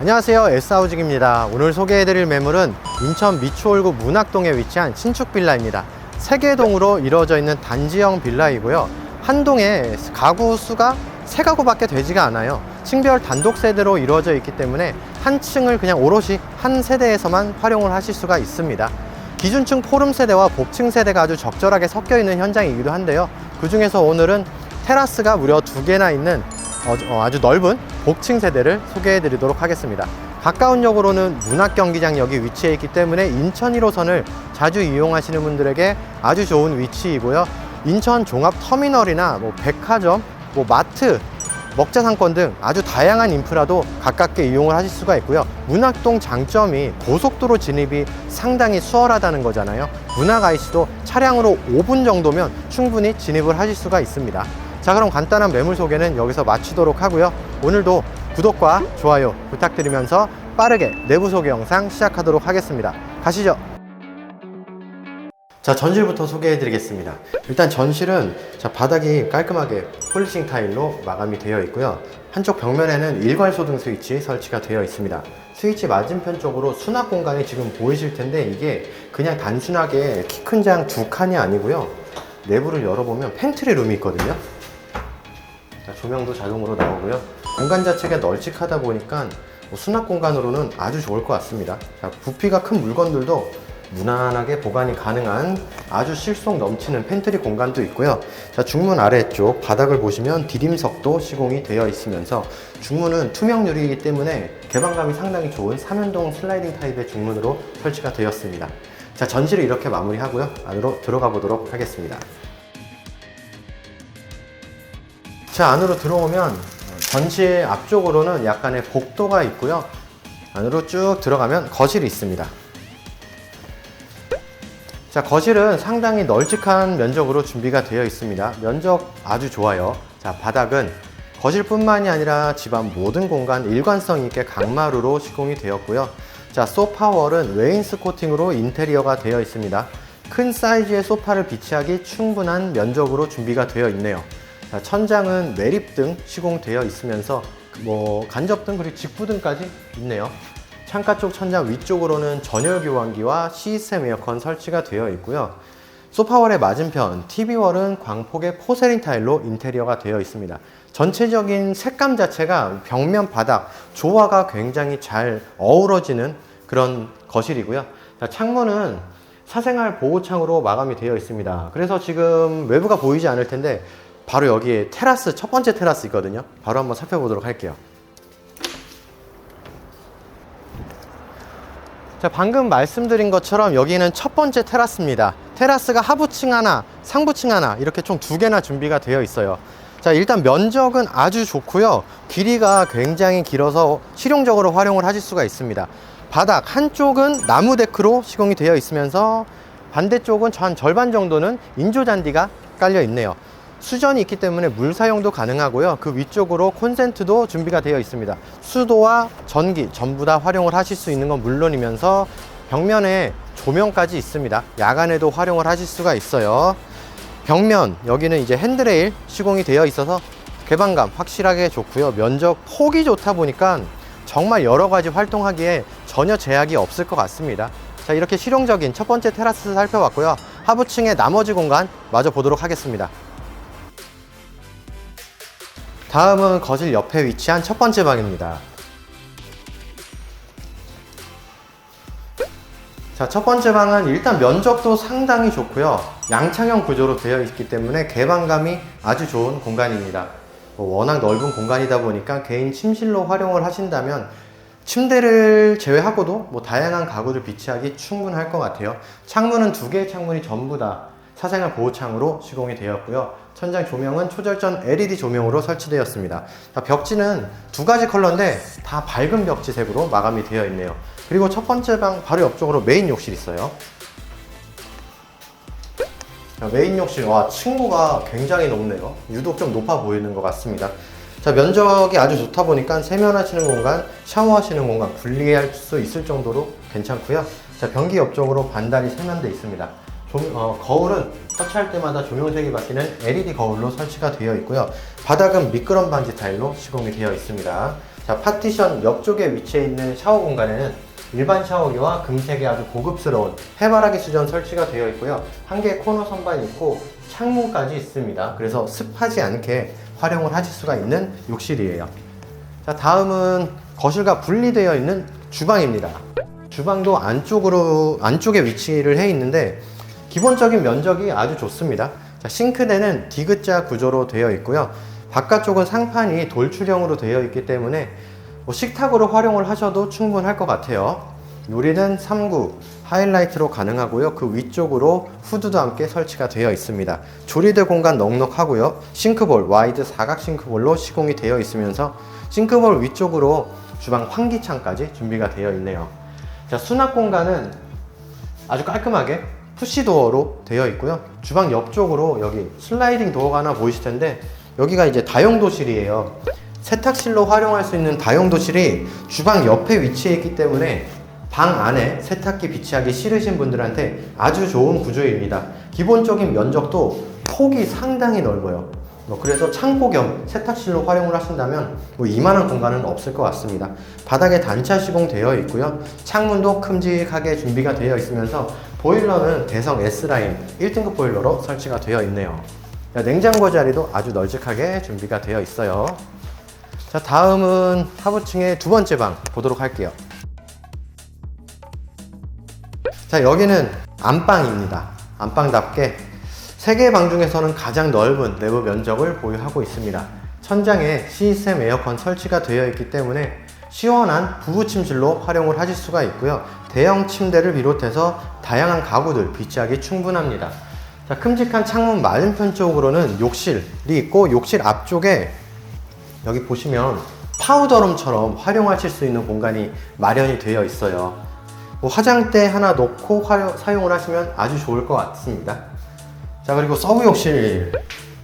안녕하세요. S하우징입니다. 오늘 소개해드릴 매물은 인천 미추홀구 문학동에 위치한 신축 빌라입니다. 세개 동으로 이루어져 있는 단지형 빌라이고요. 한 동에 가구 수가 세 가구밖에 되지가 않아요. 층별 단독 세대로 이루어져 있기 때문에 한 층을 그냥 오롯이 한 세대에서만 활용을 하실 수가 있습니다. 기준층 포름 세대와 복층 세대가 아주 적절하게 섞여 있는 현장이기도 한데요. 그 중에서 오늘은 테라스가 무려 두 개나 있는 어, 어, 아주 넓은 복층 세대를 소개해 드리도록 하겠습니다. 가까운 역으로는 문학경기장역이 위치해 있기 때문에 인천 1호선을 자주 이용하시는 분들에게 아주 좋은 위치이고요. 인천 종합 터미널이나 뭐 백화점, 뭐 마트, 먹자 상권 등 아주 다양한 인프라도 가깝게 이용을 하실 수가 있고요. 문학동 장점이 고속도로 진입이 상당히 수월하다는 거잖아요. 문학 IC도 차량으로 5분 정도면 충분히 진입을 하실 수가 있습니다. 자, 그럼 간단한 매물 소개는 여기서 마치도록 하고요. 오늘도 구독과 좋아요 부탁드리면서 빠르게 내부 소개 영상 시작하도록 하겠습니다. 가시죠. 자, 전실부터 소개해 드리겠습니다. 일단 전실은 자, 바닥이 깔끔하게 폴리싱 타일로 마감이 되어 있고요. 한쪽 벽면에는 일괄 소등 스위치 설치가 되어 있습니다. 스위치 맞은편 쪽으로 수납 공간이 지금 보이실 텐데 이게 그냥 단순하게 키 큰 장 두 칸이 아니고요. 내부를 열어보면 팬트리 룸이 있거든요. 자, 조명도 자동으로 나오고요. 공간 자체가 널찍하다 보니까 뭐 수납 공간으로는 아주 좋을 것 같습니다. 자, 부피가 큰 물건들도 무난하게 보관이 가능한 아주 실속 넘치는 팬트리 공간도 있고요. 자, 중문 아래쪽 바닥을 보시면 디딤석도 시공이 되어 있으면서 중문은 투명 유리이기 때문에 개방감이 상당히 좋은 3연동 슬라이딩 타입의 중문으로 설치가 되었습니다. 자, 전시를 이렇게 마무리하고요. 안으로 들어가 보도록 하겠습니다. 자 안으로 들어오면 전시 앞쪽으로는 약간의 복도가 있고요. 안으로 쭉 들어가면 거실이 있습니다. 자 거실은 상당히 널찍한 면적으로 준비가 되어 있습니다. 면적 아주 좋아요. 자 바닥은 거실뿐만이 아니라 집안 모든 공간 일관성 있게 강마루로 시공이 되었고요. 자 소파월은 웨인스 코팅으로 인테리어가 되어 있습니다. 큰 사이즈의 소파를 비치하기 충분한 면적으로 준비가 되어 있네요. 자, 천장은 매립등 시공되어 있으면서 뭐 간접등 그리고 직부등까지 있네요. 창가 쪽 천장 위쪽으로는 전열 교환기와 시스템 에어컨 설치가 되어 있고요. 소파월의 맞은편 TV월은 광폭의 포세린 타일로 인테리어가 되어 있습니다. 전체적인 색감 자체가 벽면 바닥 조화가 굉장히 잘 어우러지는 그런 거실이고요. 자, 창문은 사생활 보호창으로 마감이 되어 있습니다. 그래서 지금 외부가 보이지 않을 텐데 바로 여기에 테라스 첫 번째 테라스 있거든요. 바로 한번 살펴보도록 할게요. 자, 방금 말씀드린 것처럼 여기는 첫 번째 테라스입니다. 테라스가 하부층 하나, 상부층 하나 이렇게 총 두 개나 준비가 되어 있어요. 자, 일단 면적은 아주 좋고요. 길이가 굉장히 길어서 실용적으로 활용을 하실 수가 있습니다. 바닥 한쪽은 나무 데크로 시공이 되어 있으면서 반대쪽은 한 절반 정도는 인조 잔디가 깔려 있네요. 수전이 있기 때문에 물 사용도 가능하고요. 그 위쪽으로 콘센트도 준비가 되어 있습니다. 수도와 전기 전부 다 활용을 하실 수 있는 건 물론이면서 벽면에 조명까지 있습니다. 야간에도 활용을 하실 수가 있어요. 벽면 여기는 이제 핸드레일 시공이 되어 있어서 개방감 확실하게 좋고요. 면적 폭이 좋다 보니까 정말 여러 가지 활동하기에 전혀 제약이 없을 것 같습니다. 자, 이렇게 실용적인 첫 번째 테라스 살펴봤고요. 하부층의 나머지 공간 마저 보도록 하겠습니다. 다음은 거실 옆에 위치한 첫 번째 방입니다. 자, 첫 번째 방은 일단 면적도 상당히 좋고요. 양창형 구조로 되어 있기 때문에 개방감이 아주 좋은 공간입니다. 뭐 워낙 넓은 공간이다 보니까 개인 침실로 활용을 하신다면 침대를 제외하고도 뭐 다양한 가구를 비치하기 충분할 것 같아요. 창문은 두 개의 창문이 전부 다 사생활 보호창으로 시공이 되었고요. 천장 조명은 초절전 LED 조명으로 설치되었습니다. 자, 벽지는 두 가지 컬러인데 다 밝은 벽지색으로 마감이 되어 있네요. 그리고 첫 번째 방 바로 옆쪽으로 메인 욕실 있어요. 자, 메인 욕실, 와, 층고가 굉장히 높네요. 유독 좀 높아 보이는 것 같습니다. 자, 면적이 아주 좋다 보니까 세면하시는 공간, 샤워하시는 공간 분리할 수 있을 정도로 괜찮고요. 자, 변기 옆쪽으로 반달이 세면대 있습니다. 조, 어, 거울은 터치할 때마다 조명색이 바뀌는 LED 거울로 설치가 되어 있고요. 바닥은 미끄럼 반지 타일로 시공이 되어 있습니다. 자, 자, 파티션 옆쪽에 위치해 있는 샤워 공간에는 일반 샤워기와 금색의 아주 고급스러운 해바라기 수전 설치가 되어 있고요. 한 개의 코너 선반이 있고 창문까지 있습니다. 그래서 습하지 않게 활용을 하실 수가 있는 욕실이에요. 자, 다음은 거실과 분리되어 있는 주방입니다. 주방도 안쪽으로, 안쪽에 위치를 해 있는데, 기본적인 면적이 아주 좋습니다. 자, 싱크대는 디귿자 구조로 되어 있고요. 바깥쪽은 상판이 돌출형으로 되어 있기 때문에 뭐 식탁으로 활용을 하셔도 충분할 것 같아요. 요리는 3구 하이라이트로 가능하고요. 그 위쪽으로 후드도 함께 설치가 되어 있습니다. 조리대 공간 넉넉하고요. 싱크볼, 와이드 사각 싱크볼로 시공이 되어 있으면서 싱크볼 위쪽으로 주방 환기창까지 준비가 되어 있네요. 자, 수납 공간은 아주 깔끔하게 푸시 도어로 되어 있고요. 주방 옆쪽으로 여기 슬라이딩 도어가 하나 보이실 텐데 여기가 이제 다용 도실이에요. 세탁실로 활용할 수 있는 다용 도실이 주방 옆에 위치해 있기 때문에 방 안에 세탁기 비치하기 싫으신 분들한테 아주 좋은 구조입니다. 기본적인 면적도 폭이 상당히 넓어요. 뭐 그래서 창고 겸 세탁실로 활용을 하신다면 뭐 이만한 공간은 없을 것 같습니다. 바닥에 단차 시공되어 있고요. 창문도 큼직하게 준비가 되어 있으면서 보일러는 대성 S라인 1등급 보일러로 설치가 되어 있네요. 자, 냉장고 자리도 아주 널찍하게 준비가 되어 있어요. 자, 다음은 하부층의 두 번째 방 보도록 할게요. 자, 여기는 안방입니다. 안방답게 세 개의 방 중에서는 가장 넓은 내부 면적을 보유하고 있습니다. 천장에 시스템 에어컨 설치가 되어 있기 때문에 시원한 부부 침실로 활용을 하실 수가 있고요. 대형 침대를 비롯해서 다양한 가구들 비치하기 충분합니다. 자, 큼직한 창문 맞은편 쪽으로는 욕실이 있고 욕실 앞쪽에 여기 보시면 파우더룸처럼 활용하실 수 있는 공간이 마련이 되어 있어요. 뭐 화장대 하나 놓고 활용, 사용을 하시면 아주 좋을 것 같습니다. 자 그리고 서브 욕실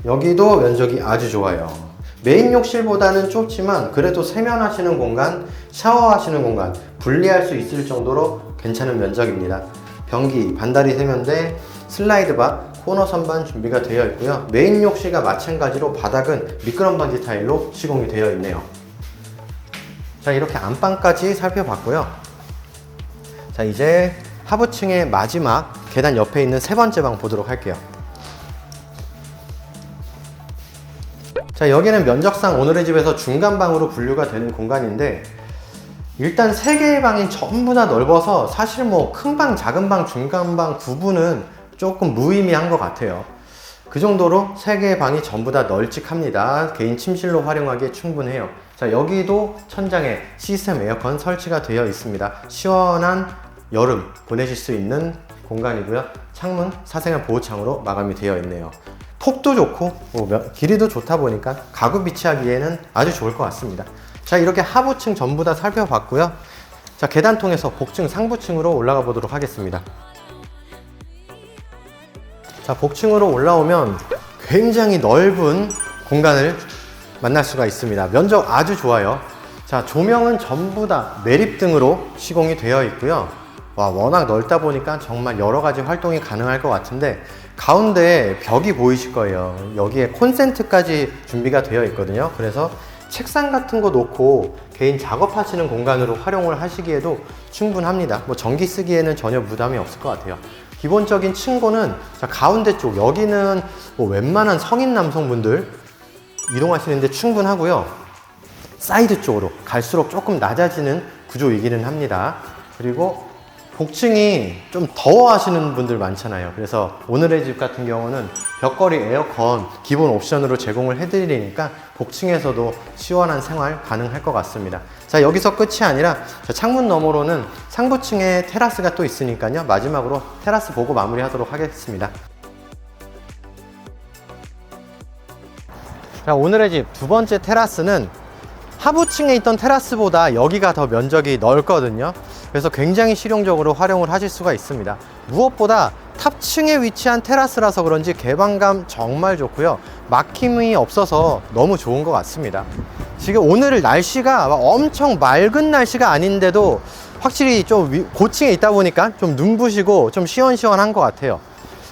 여기도 면적이 아주 좋아요. 메인 욕실보다는 좁지만 그래도 세면하시는 공간, 샤워하시는 공간 분리할 수 있을 정도로 괜찮은 면적입니다. 변기, 반다리 세면대, 슬라이드 바, 코너 선반 준비가 되어 있고요. 메인 욕실과 마찬가지로 바닥은 미끄럼 방지 타일로 시공이 되어 있네요. 자, 이렇게 안방까지 살펴봤고요. 자, 이제 하부층의 마지막 계단 옆에 있는 세 번째 방 보도록 할게요. 자, 여기는 면적상 오늘의 집에서 중간 방으로 분류가 되는 공간인데 일단 세 개의 방이 전부 다 넓어서 사실 뭐 큰 방, 작은 방, 중간 방 구분은 조금 무의미한 것 같아요. 그 정도로 세 개의 방이 전부 다 널찍합니다. 개인 침실로 활용하기에 충분해요. 자, 여기도 천장에 시스템 에어컨 설치가 되어 있습니다. 시원한 여름 보내실 수 있는 공간이고요. 창문 사생활 보호창으로 마감이 되어 있네요. 폭도 좋고 뭐 몇- 길이도 좋다 보니까 가구 비치하기에는 아주 좋을 것 같습니다. 자 이렇게 하부층 전부 다 살펴봤고요. 자 계단 통해서 복층 상부층으로 올라가 보도록 하겠습니다. 자 복층으로 올라오면 굉장히 넓은 공간을 만날 수가 있습니다. 면적 아주 좋아요. 자 조명은 전부 다 매립등으로 시공이 되어 있고요. 와 워낙 넓다 보니까 정말 여러 가지 활동이 가능할 것 같은데 가운데 벽이 보이실 거예요. 여기에 콘센트까지 준비가 되어 있거든요. 그래서 책상 같은 거 놓고 개인 작업하시는 공간으로 활용을 하시기에도 충분합니다. 뭐 전기 쓰기에는 전혀 부담이 없을 것 같아요. 기본적인 층고는 자, 가운데 쪽 여기는 뭐 웬만한 성인 남성분들 이동하시는데 충분하고요. 사이드 쪽으로 갈수록 조금 낮아지는 구조이기는 합니다. 그리고 복층이 좀 더워하시는 분들 많잖아요. 그래서 오늘의 집 같은 경우는 벽걸이 에어컨 기본 옵션으로 제공을 해드리니까 복층에서도 시원한 생활 가능할 것 같습니다. 자 여기서 끝이 아니라 저 창문 너머로는 상부층에 테라스가 또 있으니까요. 마지막으로 테라스 보고 마무리하도록 하겠습니다. 자 오늘의 집 두 번째 테라스는 하부층에 있던 테라스보다 여기가 더 면적이 넓거든요. 그래서 굉장히 실용적으로 활용을 하실 수가 있습니다. 무엇보다 탑층에 위치한 테라스라서 그런지 개방감 정말 좋고요. 막힘이 없어서 너무 좋은 것 같습니다. 지금 오늘 날씨가 막 엄청 맑은 날씨가 아닌데도 확실히 좀 위- 고층에 있다 보니까 좀 눈부시고 좀 시원시원한 것 같아요.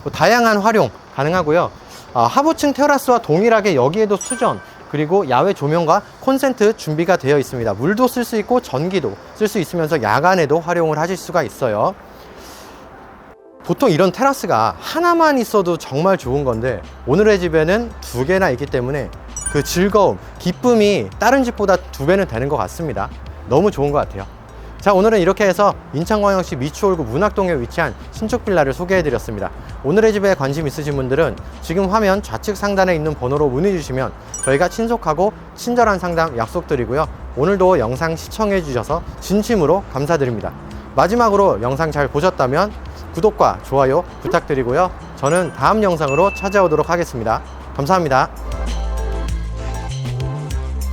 뭐 다양한 활용 가능하고요. 아, 하부층 테라스와 동일하게 여기에도 수전, 그리고 야외 조명과 콘센트 준비가 되어 있습니다. 물도 쓸 수 있고 전기도 쓸 수 있으면서 야간에도 활용을 하실 수가 있어요. 보통 이런 테라스가 하나만 있어도 정말 좋은 건데 오늘의 집에는 두 개나 있기 때문에 그 즐거움, 기쁨이 다른 집보다 두 배는 되는 것 같습니다. 너무 좋은 것 같아요. 자, 오늘은 이렇게 해서 인천광역시 미추홀구 문학동에 위치한 신축 빌라를 소개해 드렸습니다. 오늘의 집에 관심 있으신 분들은 지금 화면 좌측 상단에 있는 번호로 문의 주시면 저희가 친속하고 친절한 상담 약속드리고요. 오늘도 영상 시청해 주셔서 진심으로 감사드립니다. 마지막으로 영상 잘 보셨다면 구독과 좋아요 부탁드리고요. 저는 다음 영상으로 찾아오도록 하겠습니다. 감사합니다.